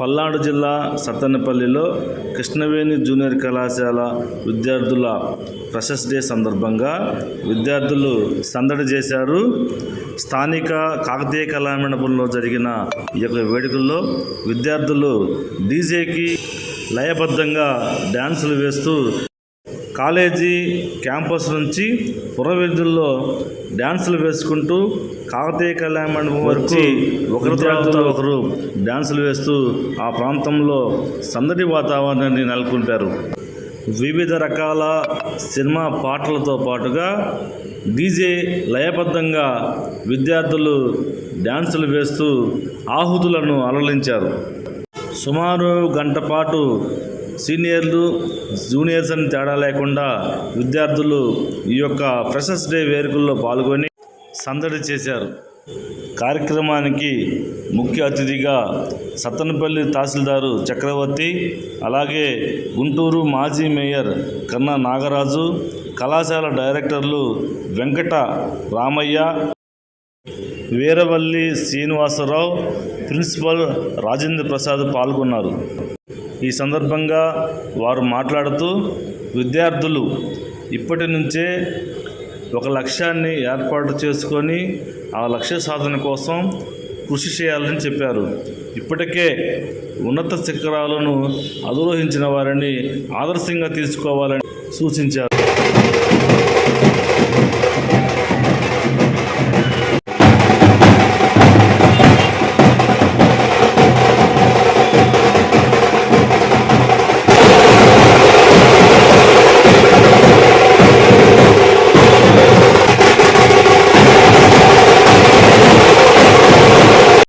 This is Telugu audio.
పల్నాడు జిల్లా సత్తెనపల్లిలో కృష్ణవేణి జూనియర్ కళాశాల విద్యార్థుల ఫ్రెషర్స్ డే సందర్భంగా విద్యార్థులు సందడి చేశారు. స్థానిక కాకతీయ కళామండపంలో జరిగిన ఈ యొక్క వేడుకల్లో విద్యార్థులు డీజేకి లయబద్ధంగా డ్యాన్సులు వేస్తూ కాలేజీ క్యాంపస్ నుంచి పురవీధుల్లో డ్యాన్సులు వేసుకుంటూ కాకతీయ కళ్యాణ మండపం వరకు ఒకరి తర్వాత ఒకరు డ్యాన్సులు వేస్తూ ఆ ప్రాంతంలో సందడి వాతావరణాన్ని నెలకొల్పారు. వివిధ రకాల సినిమా పాటలతో పాటుగా డీజే లయబద్ధంగా విద్యార్థులు డ్యాన్సులు వేస్తూ ఆహుతులను అలలించారు సుమారు గంట పాటు సీనియర్లు జూనియర్స్ అని తేడా లేకుండా విద్యార్థులు ఈ యొక్క ఫ్రెషర్స్ డే వేడుకల్లో పాల్గొని సందడి చేశారు. కార్యక్రమానికి ముఖ్య అతిథిగా సత్తనపల్లి తహసీల్దారు చక్రవర్తి అలాగే గుంటూరు మాజీ మేయర్ కన్నా నాగరాజు కళాశాల డైరెక్టర్లు వెంకట రామయ్య వీరవల్లి శ్రీనివాసరావు ప్రిన్సిపల్ రాజేంద్ర ప్రసాద్ పాల్గొన్నారు. ఈ సందర్భంగా వారు మాట్లాడుతూ విద్యార్థులు ఇప్పటి నుంచే ఒక లక్ష్యాన్ని ఏర్పాటు చేసుకొని ఆ లక్ష్య సాధన కోసం కృషి చేయాలని చెప్పారు. ఇప్పటికే ఉన్నత శిఖరాలను అధిరోహించిన వారిని ఆదర్శంగా తీసుకోవాలని సూచించారు.